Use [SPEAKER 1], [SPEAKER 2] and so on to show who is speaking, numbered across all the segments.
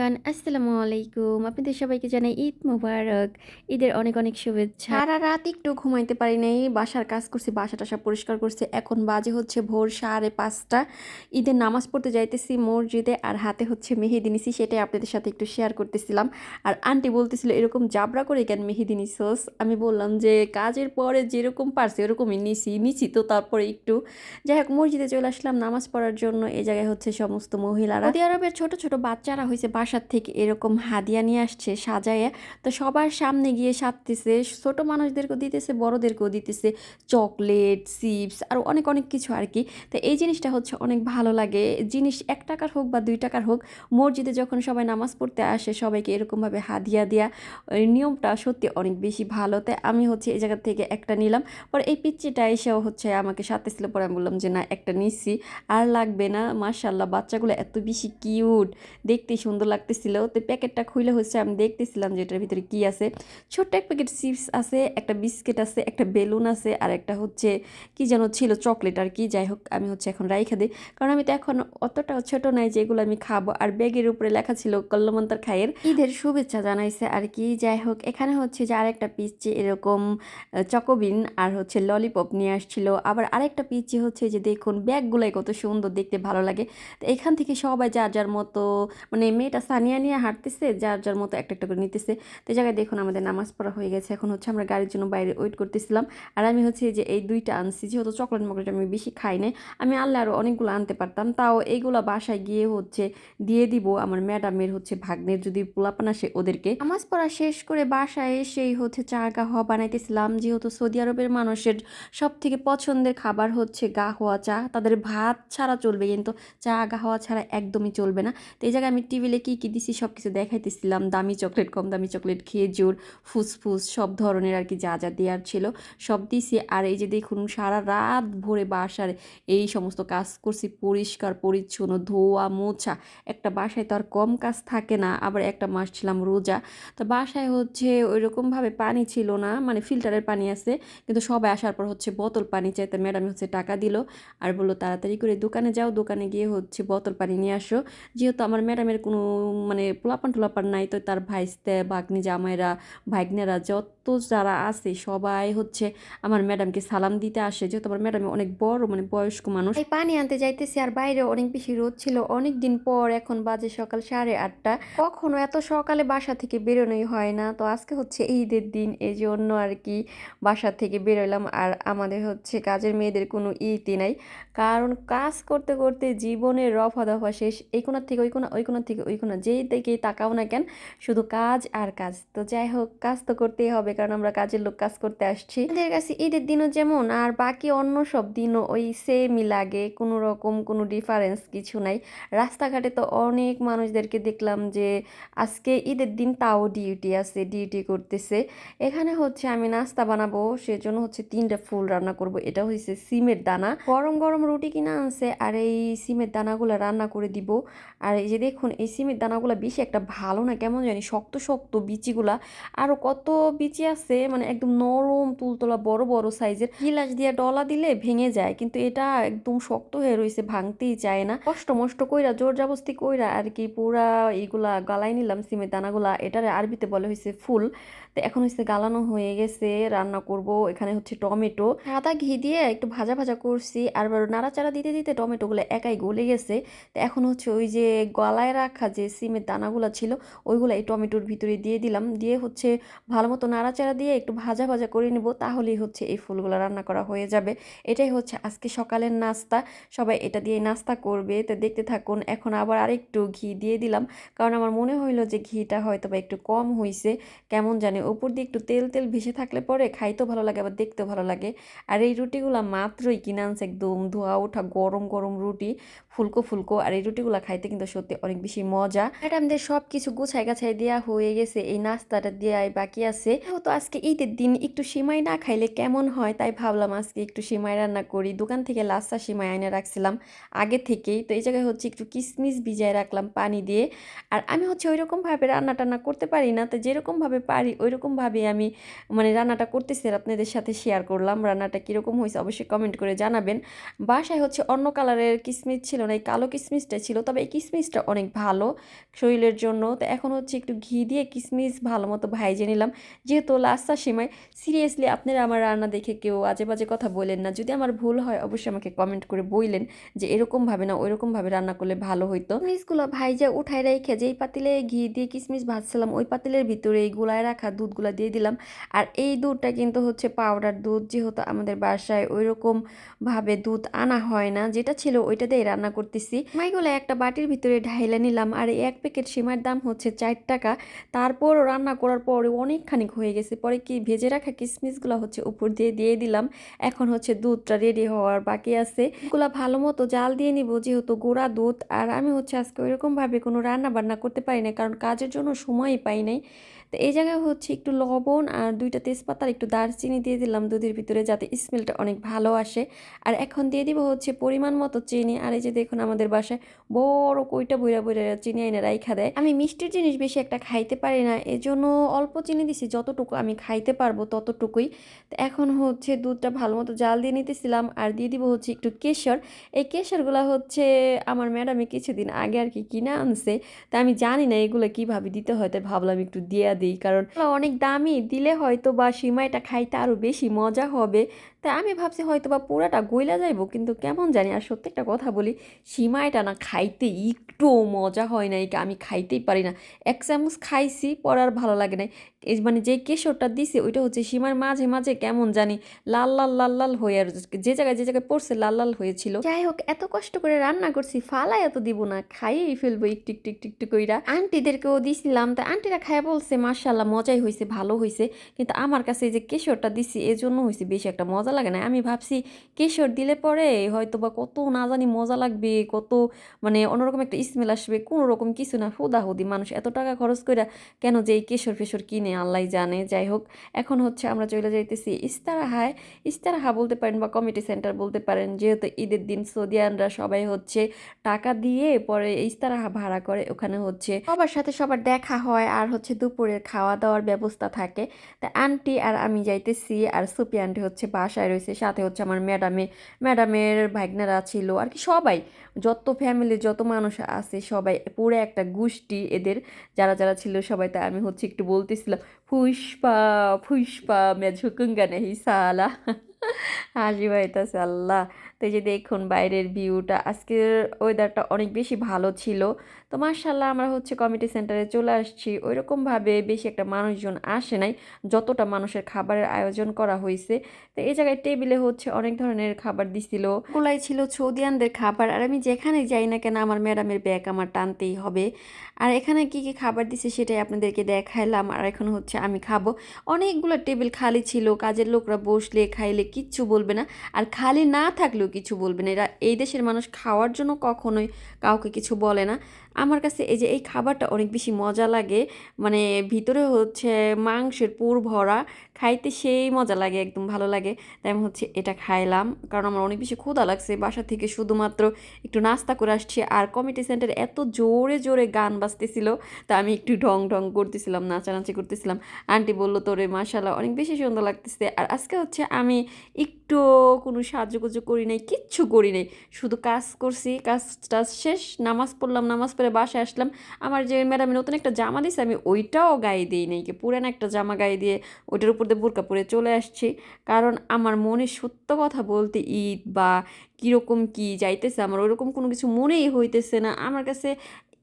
[SPEAKER 1] Everyone আসসালামু আলাইকুম। আপনাদের সবাইকে জানাই ঈদ মোবারক। ঈদের অনেক অনেক শুভেচ্ছা। সারা রাত একটু ঘুমাইতে পারি নাই। বাসার কাজ করছি বাসা টাসা পরিষ্কার করছি। এখন বাজে হচ্ছে ভোর সাড়ে পাঁচটা। ঈদের নামাজ পড়তে যাইতেছি মসজিদে আর হাতে হচ্ছে মেহেদি নিছি সেটাই আপনাদের সাথে একটু শেয়ার করতেছিলাম। আর আন্টি বলতেছিল এরকম জাবরা করে কেন মেহেদি নিছোস? আমি বললাম যে কাজের পরে যেরকম পারছে ওরকমই নিছি নিছি তো তারপরে একটু। যাই হোক মসজিদে চলে আসলাম নামাজ পড়ার জন্য। এই জায়গায় হচ্ছে সমস্ত মহিলারা সৌদি আরবের ছোট ছোট বাচ্চারা হয়েছে বাসার থেকে এরকম হাদিয়া নিয়ে আসছে সাজায়, তো সবার সামনে গিয়ে সাজতেছে, ছোট মানুষদেরকেও দিতেছে, বড়দেরকেও দিতেছে, চকলেট, চিপস আর অনেক অনেক কিছু আর কি। তো এই জিনিসটা হচ্ছে অনেক ভালো লাগে। জিনিস এক টাকার হোক বা দুই টাকার হোক, মসজিদে যখন সবাই নামাজ পড়তে আসে, সবাইকে এরকমভাবে হাদিয়া দেওয়া নিয়মটা সত্যি অনেক বেশি ভালো। তাই আমি হচ্ছে এই জায়গা থেকে একটা নিলাম, পরে এই পিচ্চিটা এসেও হচ্ছে আমাকে সাথে ছিল পরে আমি বললাম যে, না, একটা নিচ্ছি আর লাগবে না। মার্শাল্লাহ বাচ্চাগুলো এত বেশি কিউট দেখতেই সুন্দর লাগতেছিল। তো প্যাকেটটা খুলে হচ্ছে আমি দেখতেছিলাম যে এটার ভিতরে কি আছে। ছোট্ট এক প্যাকেট চিপস আছে, একটা বিস্কিট আছে, একটা বেলুন আছে, আর একটা হচ্ছে কি যেন ছিল, চকলেট আর কি। যাই হোক, আমি হচ্ছে এখন রাইখা দিই। কারণ আমি তো এখন অতটা ছোট নাই যেগুলো আমি খাব। আর ব্যাগের উপরে লেখা ছিল, কল্লমন্তার খায়ের। ঈদের শুভেচ্ছা জানাইছে আর কি। যাই হোক, এখানে হচ্ছে যে আরেকটা পিচ্ছি এরকম চকোবিন আর হচ্ছে ললিপপ নিয়ে আসছিল। আবার আরেকটা পিচ্ছি হচ্ছে যে দেখুন, ব্যাগগুলাই কত সুন্দর দেখতে ভালো লাগে। তো এখান থেকে সবাই যার যার মতো মানে মেয়েটা সানিয়া নিয়ে হাঁটতেছে, যার যার মতো একটা একটা করে নিতেছে। তো জায়গায় দেখুন আমাদের নামাজ পড়া হয়ে গেছে। এখন হচ্ছে আমরা গাড়ির জন্য বাইরে ওয়েট করতেছিলাম। আর আমি হচ্ছে যে এই দুইটা আনছি, যেহেতু চকলেট মকলেট আমি বেশি খাই নাই, আমি আনলে আরও অনেকগুলো আনতে পারতাম। তাও এইগুলো বাসায় গিয়ে হচ্ছে দিয়ে দিব আমার ম্যাডামের হচ্ছে ভাগ্নের যদি পোলাপান আসে ওদেরকে। নামাজ পড়া শেষ করে বাসায় এসেই হচ্ছে চা গাহওয়া বানাইতেছিলাম। যেহেতু সৌদি আরবের মানুষের সব থেকে পছন্দের খাবার হচ্ছে গাহওয়া চা। তাদের ভাত ছাড়া চলবে কিন্তু চা গাহওয়া ছাড়া একদমই চলবে না। তো এই জায়গায় আমি টিভিলে কী কী দিছি সব কিছু দেখাইতেছিলাম। দামি চকলেট, কম দামি চকলেট, খেজুর, ফুসফুস, সব ধরনের আর কি যা যা দেওয়ার ছিল, সব দিছি। আর এই যে দেখুন, সারা রাত ভরে বাসার এই সমস্ত কাজ করছি, পরিষ্কার, পরিচ্ছন্ন, ধোয়া, মোছা। একটা বাসায় তো আর কম কাজ থাকে না, আবার একটা মাস ছিলাম রোজা। তো বাসায় হচ্ছে ওইরকমভাবে পানি ছিল না মানে ফিল্টারের পানি আছে, কিন্তু সবাই আসার পর হচ্ছে বোতল পানি চাই চাইতে ম্যাডাম হচ্ছে টাকা দিল আর বলল, তাড়াতাড়ি করে দোকানে যাও, দোকানে গিয়ে হচ্ছে বোতল পানি নিয়ে আসো। যেহেতু আমার ম্যাডামের কোনো মানে পোলাপান টোলাপান নাই তো তার ভাইস্তে, ভাগ্নি, জামাইরা, ভাগ্নেরা যত যারা আছে সবাই হচ্ছে আমার ম্যাডামকে সালাম দিতে আসে। যেহেতু আমার ম্যাডাম অনেক বড় মানে বয়স্ক মানুষ। পানি আনতে যাইতেছি আর বাইরে অনেক বেশি রোদ ছিল। অনেক দিন পর এখন বাজে সকাল সাড়ে আটটা। কখনো এত সকালে বাসা থেকে বেরোনোই হয় না। তো আজকে হচ্ছে ঈদের দিন এই জন্য আর কি বাসা থেকে বেরোলাম। আর আমাদের হচ্ছে কাজের মেয়েদের কোনো ইতি নাই। কারণ কাজ করতে করতে জীবনের রফা দফা শেষ। এই কোনার থেকে, ওই কোনা ওই কোনার থেকে, ওই কোনা যেই দিকেই তাকাও না কেন, শুধু কাজ আর কাজ। তো যাই হোক, কাজ তো করতেই হবে, কারণ আমরা কাজের লোক কাজ করতে আসছি। আমাদের কাছে ঈদের দিনও যেমন, আর বাকি অন্য সব দিনও ওই সেমই লাগে, কোনো রকম কোনো ডিফারেন্স কিছু নাই। রাস্তাঘাটে তো অনেক মানুষদেরকে দেখলাম যে, আজকে ঈদের দিন তাও ডিউটি আছে ডিউটি করতেছে। এখানে হচ্ছে আমি নাস্তা বানাবো, সেজন্য হচ্ছে তিনটা ফুল রান্না করব। এটা হচ্ছে সিমের দানা। গরম গরম রুটি কিনা আনছে, আর এই সিমের দানাগুলো রান্না করে দিব। আর এই যে দেখুন, এই সিমের দানাগুলো বেশি একটা ভালো না? কেমন জানি? শক্ত শক্ত বিচিগুলা। আরও কত বিচি আছে? মানে একদম নরম, তুলতলা, বড় বড় সাইজের। গিলাস দিয়ে ডলা দিলে ভেঙে যায়, কিন্তু এটা একদম শক্ত হয়ে রয়েছে ভাঙতেই চায় না। কষ্ট মষ্ট কইরা, জোর জাবস্তি কইরা আর কি পুরা এইগুলা গালাই নিলাম, সিমের দানাগুলা। এটার আরবিতে বলে হয়েছে ফুল। তো এখন হচ্ছে গালানো হয়ে গেছে, রান্না করব। এখানে হচ্ছে টমেটো। সাদা ঘি দিয়ে একটু ভাজা ভাজা করছি। আর নাড়াচাড়া দিতে দিতে টমেটোগুলো একাই গলে গেছে। তো এখন হচ্ছে ওই যে গলায় রাখা যে সিমের দানাগুলো ছিল, ওইগুলো এই টমেটোর ভিতরে দিয়ে দিলাম। দিয়ে হচ্ছে ভালো মতো নাড়াচাড়া দিয়ে একটু ভাজা ভাজা করে নিব, তাহলেই হচ্ছে এই ফুলগুলো রান্না করা হয়ে যাবে। এটাই হচ্ছে আজকে সকালের নাস্তা। সবাই এটা দিয়ে নাস্তা করবে। তো দেখতে থাকুন, এখন আবার আরেকটু ঘি দিয়ে দিলাম। কারণ আমার মনে হইল যে ঘিটা হয়তো বা একটু কম হয়েছে কেমন জানে উপর দিয়ে একটু তেল তেল ভেসে থাকলে পরে খাইতেও ভালো লাগে, আবার দেখতেও ভালো লাগে। আর এই রুটিগুলো মাত্রই কিনে আনছে একদম ধোয়া ওঠা গরম গরম রুটি, ফুলকো ফুলকো। আর এই রুটিগুলো খাইতে কিন্তু সত্যি অনেক বেশি মজা ম্যাডামদের সব কিছু গুছাই গাছাই দেওয়া হয়ে গেছে, এই নাস্তাটা দেওয়াই বাকি আছে। তো আজকে ঈদের দিন, একটু সিমাই না খাইলে কেমন হয়? তাই ভাবলাম আজকে একটু সিমাই রান্না করি। দোকান থেকে লাস্তা সিমাই এনে রাখছিলাম আগে থেকেই। তো এই জায়গায় হচ্ছে একটু কিসমিস ভিজায় রাখলাম পানি দিয়ে। আর আমি হচ্ছে ওই রকমভাবে রান্না টান্না করতে পারি না। তো যেরকমভাবে পারি ওই রকমভাবে আমি মানে রান্নাটা করতেছি আপনাদের সাথে শেয়ার করলাম। রান্নাটা কীরকম হয়েছে অবশ্যই কমেন্ট করে জানাবেন। বাসায় হচ্ছে অন্য কালারের কিসমিস ছিল না, এই কালো কিসমিসটা ছিল। তবে এই কিসমিসটা অনেক ভালো। শরীরের জন্য। তো এখন হচ্ছে একটু ঘি দিয়ে কিশমিশ ভালো মতো ভাইজে নিলাম। যেহেতু লাস্টার সময় সিরিয়াসলি আপনারা আমার রান্না দেখে কেউ আজে বাজে কথা বলেন না। যদি আমার ভুল হয়, অবশ্যই আমাকে কমেন্ট করে বললেন যে এরকমভাবে না, ওইরকমভাবে রান্না করলে ভালো হইতো। কিশমিশগুলো ভাইজা উঠাই রেখে যেই পাতিলে ঘি দিয়ে কিশমিশ ভাজছিলাম, ওই পাতিলের ভিতরে এই গুলায় রাখা দুধগুলা দিয়ে দিলাম। আর এই দুধটা কিন্তু হচ্ছে পাউডার দুধ, যেহেতু আমাদের বাসায় ওই রকম ভাবে দুধ আনা হয় না, যেটা ছিল ওইটা দিয়ে রান্না করতেছি। মাইগুলো একটা বাটির ভিতরে ঢাইলে নিলাম, আর এক প্যাকেট সিমার দাম হচ্ছে চার টাকা। তারপর রান্না করার পরে অনেকখানি হয়ে গেছে। পরে কি ভেজে রাখা কিশমিশগুলো হচ্ছে উপর দিয়ে দিয়ে দিলাম। এখন হচ্ছে দুধটা রেডি হওয়ার বাকি আছে। এগুলো ভালো মতো জাল দিয়ে নিব, যেহেতু গোড়া দুধ। আর আমি হচ্ছে আজকে ওইরকমভাবে কোনো রান্না বান্না করতে পারি না কারণ কাজের জন্য সময়ই পাই নাই। তো এই জায়গায় হচ্ছে একটু লবণ আর দুইটা তেজপাতার একটু দারচিনি দিয়ে দিলাম দুধের ভিতরে যাতে স্মেলটা অনেক ভালো আসে। আর এখন দিয়ে দিব হচ্ছে পরিমাণ মতো চিনি। আর এই যে দেখুন আমাদের বাসায় বড় কইটা বইরা বইরা চিনি এনে রাইখা দেয়। আমি মিষ্টির জিনিস বেশি একটা খাইতে পারি না, এজন্য অল্প চিনি দিছি, যতটুকু আমি খাইতে পারব ততটুকুই। তো এখন হচ্ছে দুধটা ভালো মতো জাল দিয়ে নিতেছিলাম আর দিয়ে দিব হচ্ছে একটু কেশর। এই কেশরগুলো হচ্ছে আমার ম্যাডামে কিছুদিন আগে আর কি কিনে আনছে। তা আমি জানি না এগুলো কীভাবে দিতে হয়, তাই ভাবলাম একটু দিয়ে দিই। কারণ অনেক দামি, দিলে হয়তো বা সিমাইটা খাইতে আরও বেশি মজা হবে। তাই আমি ভাবছি হয়তো বা পুরাটা গইলা যাইবো, কিন্তু কেমন জানি, আর সত্যি একটা কথা বলি, সিমাইটা না খাইতে একটুও মজা হয় না এই আমি খাইতেই পারি না। এক চামচ খাইছি পরার ভালো লাগে না এই মানে যে কেশরটা দিছে, ওইটা হচ্ছে সীমার মাঝে মাঝে কেমন জানি লাল লাল লাল লাল হয়ে আর যে জায়গায় যে জায়গায় পড়ছে লাল লাল হয়েছিল। যাই হোক, এত কষ্ট করে রান্না করছি ফালাই এত দিব না, খাইয়েই ফেলব একটু একটু একটু একটু কইরা। আন্টিদেরকেও দিছিলাম, তা আন্টিরা খাইয়া বলছে মার্শাল্লাহ মজাই হয়েছে ভালো হয়েছে কিন্তু আমার কাছে এই যে কেশরটা দিছি এজন্য হয়েছে বেশি একটা মজা লাগে না। আমি ভাবছি, কেশর দিলে পরে হয়তো বা কত না জানি মজা লাগবে, কত মানে অন্যরকম একটা স্মেল আসবে কোনো রকম কিছু না, হুদাহুদি মানুষ, এত টাকা খরচ করে কেন যে এই কেশর ফেশর কিনে আল্লাহ জানে। যাই হোক এখন হচ্ছে আমরা চলে যাইতেছি ইস্তারাহায়। ইস্তারাহা বলতে পারেন বা কমিটি সেন্টার বলতে পারেন, যেহেতু ঈদের দিন সৌদিয়ানরা সবাই হচ্ছে টাকা দিয়ে পরে ইস্তারাহা ভাড়া করে, ওখানে হচ্ছে সবার সাথে সবার দেখা হয় আর হচ্ছে দুপুরের খাওয়া দাওয়ার ব্যবস্থা থাকে। তা আন্টি আর আমি যাইতেছি আর সুপি আন্টি হচ্ছে বাসায় রয়েছে, সাথে হচ্ছে আমার ম্যাডামে ম্যাডামের ভাগ্নেরা ছিল আর কি সবাই। যত ফ্যামিলি যত মানুষ আছে সবাই, পুরো একটা গোষ্ঠী এদের। যারা যারা ছিল সবাই তাই আমি হচ্ছে একটু বলতেছিলাম। ফুসপা ফুসপা মে ঝুকুঙ্গা নেহি সালা। হাসি পাইতাছে আল্লাহ। তো এই যে দেখুন বাইরের ভিউটা আজকের ওয়েদারটা অনেক বেশি ভালো ছিল। তো মার্শাল্লাহ আমরা হচ্ছে কমিটি সেন্টারে চলে আসছি। ওইরকমভাবে বেশি একটা মানুষজন আসে নাই, যতটা মানুষের খাবারের আয়োজন করা হয়েছে তো এই জায়গায় টেবিলে হচ্ছে অনেক ধরনের খাবার দিছিল। ওগুলাই ছিল সৌদিয়ানদের খাবার, আর আমি যেখানে যাই না কেন আমার ম্যাডামের ব্যাগ আমার টানতেই হবে। আর এখানে কি কি খাবার দিছে সেটাই আপনাদেরকে দেখাইলাম, আর এখন হচ্ছে আমি খাব। অনেকগুলো টেবিল খালি ছিল, কাজের লোকরা বসলে, খাইলে কিচ্ছু বলবে না। আর খালি না থাকলেও কিছু বলবে না। এরা, এই দেশের মানুষ খাওয়ার জন্য কখনোই কাউকে কিছু বলে না। আমার কাছে এই যে এই খাবারটা অনেক বেশি মজা লাগে। মানে ভিতরে হচ্ছে মাংসের পুর ভরা খাইতে সেই মজা লাগে, একদম ভালো লাগে। তাই আমি হচ্ছে এটা খাইলাম। কারণ আমার অনেক বেশি ক্ষুধা লাগছে। বাসা থেকে শুধুমাত্র একটু নাস্তা করে আসছি। আর কমিটি সেন্টার এত জোরে জোরে গান বাজতেছিল, তা আমি একটু ঢং ঢং করতেছিলাম, নাচানাচি করতেছিলাম। আন্টি বলল, তোরে মাশাল্লাহ অনেক বেশি সুন্দর লাগতেছে। আর আজকে হচ্ছে আমি একটু কোনো সাহায্য করি নাই, কিচ্ছু করি নাই। শুধু কাজ করছি কাজ টাজ শেষ, নামাজ পড়লাম, নামাজ পড়ে বাসায় আসলাম। আমার যে ম্যাডাম নতুন একটা জামা দিয়েছে আমি ওইটাও গায়ে দিই নাই। পুরান একটা জামা গায়ে দিয়ে, ওইটার উপর দিয়ে বোরকা পরে চলে আসছি। কারণ আমার মনে সত্য কথা বলতে ঈদ বা কীরকম কি যাইতেছে, আমার ওরকম কোনো কিছু মনেই হইতেছে না। আমার কাছে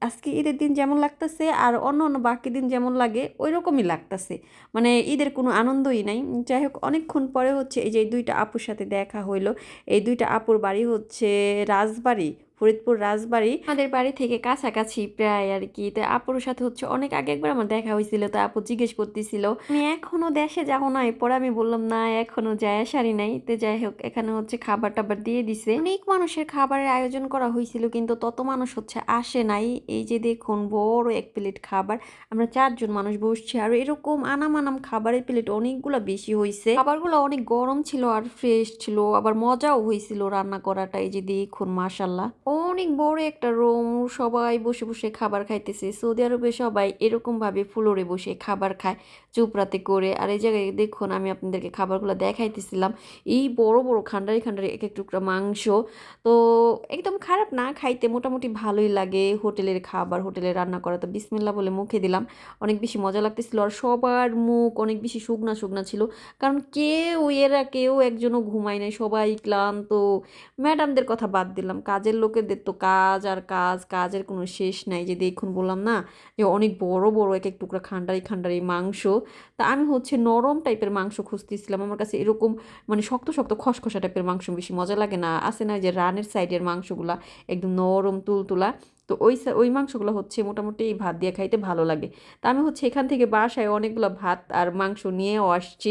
[SPEAKER 1] আজকে ঈদের দিন যেমন লাগতেছে আর অন্য অন্য বাকি দিন যেমন লাগে ওই রকমই লাগতেছে। মানে ঈদের কোনো আনন্দই নাই। যাই হোক, অনেকক্ষণ পরে হচ্ছে এই যে দুইটা আপুর সাথে দেখা হইল। এই দুইটা আপুর বাড়ি হচ্ছে রাজবাড়ি ফরিদপুর রাজবাড়ি। আমাদের বাড়ি থেকে কাছাকাছি প্রায় আর কি। তো আপুর সাথে হচ্ছে অনেক আগে একবার আমার দেখা হয়েছিল, তো আপু জিজ্ঞেস করতেছিল। আমি এখনও দেশে যাব না, এরপর আমি বললাম, না, এখনও যায় সারি নাই। তো যাই হোক, এখানে হচ্ছে খাবার টাবার দিয়ে দিছে। অনেক মানুষের খাবারের আয়োজন করা হয়েছিল, কিন্তু তত মানুষ হচ্ছে আসে নাই। এই যে দেখুন, বড় এক প্লেট খাবার, আমরা চারজন মানুষ বসছি, আর এরকম আনাম আনাম খাবারের প্লেট অনেকগুলো বেশি হয়েছে খাবারগুলো অনেক গরম ছিল আর ফ্রেশ ছিল, আবার মজাও হয়েছিল রান্না করাটা, এই যে দেখুন মাসাল্লাহ অনেক বড় একটা রুম সবাই বসে বসে খাবার খাইতেছে। সৌদি আরবে সবাই এরকমভাবে ফ্লোরে বসে খাবার খায় চুপরাতে করে। আর এই জায়গায় দেখুন, আমি আপনাদেরকে খাবারগুলো দেখাইতেছিলাম। এই বড় বড় খান্ডারি খান্ডারি এক এক টুকরা মাংস। তো একদম খারাপ না, খাইতে মোটামুটি ভালোই লাগে। হোটেলের খাবার, হোটেলে রান্না করা তো বিসমিল্লা বলে মুখে দিলাম। অনেক বেশি মজা লাগতেছিল। আর সবার মুখ অনেক বেশি শুকনা শুকনা ছিল। কারণ কেউ, এরা কেউ একজনও ঘুমায় নাই। সবাই ক্লান্ত। ম্যাডামদের কথা বাদ দিলাম। কাজের লোকেদের তো কাজ আর কাজ, কাজের কোনো শেষ নাই। যে দেখুন বললাম না যে অনেক বড় বড় এক এক টুকরা খান্ডারি খান্ডারি মাংস। তা আমি হচ্ছে নরম টাইপের মাংস খুঁজতেছিলাম। আমার কাছে এরকম মানে শক্ত শক্ত, খসখসা টাইপের মাংস বেশি মজা লাগে না। আসে না যে রানের সাইডের মাংসগুলা একদম নরম, তুলতুলা। তো ওই ওই মাংসগুলো হচ্ছে মোটামুটি এই ভাত দিয়ে খাইতে ভালো লাগে। তা আমি হচ্ছে এখান থেকে বাসায় অনেকগুলো ভাত আর মাংস নিয়েও আসছি।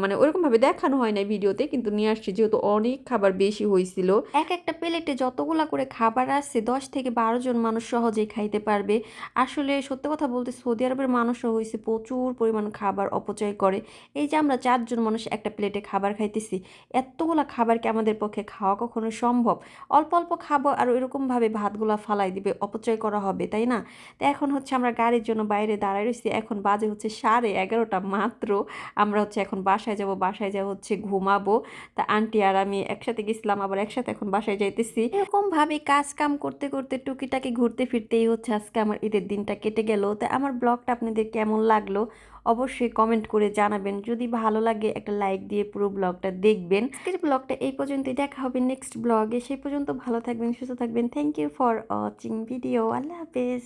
[SPEAKER 1] মানে ওরকমভাবে দেখানো হয় না ভিডিওতে, কিন্তু নিয়ে আসছি যেহেতু অনেক খাবার বেশি হয়েছিল এক একটা প্লেটে যতগুলা করে খাবার আসছে দশ থেকে বারো জন মানুষ সহজেই খাইতে পারবে। আসলে সত্যি কথা বলতে সৌদি আরবের মানুষও হয়েছে প্রচুর পরিমাণ খাবার অপচয় করে। এই যে আমরা চারজন মানুষ একটা প্লেটে খাবার খাইতেছি, এতগুলা খাবার কি আমাদের পক্ষে খাওয়া কখনো সম্ভব? অল্প অল্প খাব আর ওইরকমভাবে ভাতগুলা ফালাই দিবে। অপচয় করা হবে, তাই না? তো এখন হচ্ছে আমরা গাড়ির জন্য বাইরে দাঁড়ায় রয়েছি এখন বাজে হচ্ছে সাড়ে এগারোটা মাত্র। আমরা হচ্ছে এখন বাসায় যাব, বাসায় যা হচ্ছে ঘুমাবো। তা আন্টি আর আমি একসাথে গেছিলাম, আবার একসাথে এখন বাসায় যাইতেছি। এরকমভাবে কাজ কাম করতে করতে টুকিটাকি ঘুরতে ফিরতেই হচ্ছে আজকে আমার ঈদের দিনটা কেটে গেল। তো আমার ব্লগটা আপনাদের কেমন লাগল? অবশ্যই কমেন্ট করে জানাবেন। যদি ভালো লাগে, একটা লাইক দিয়ে পুরো ব্লগটা দেখবেন। আজকের ব্লগটা এই পর্যন্তই। দেখা হবে নেক্সট ব্লগে সেই পর্যন্ত ভালো থাকবেন, সুস্থ থাকবেন। Thank you for watching video আল্লাহ হাফেজ।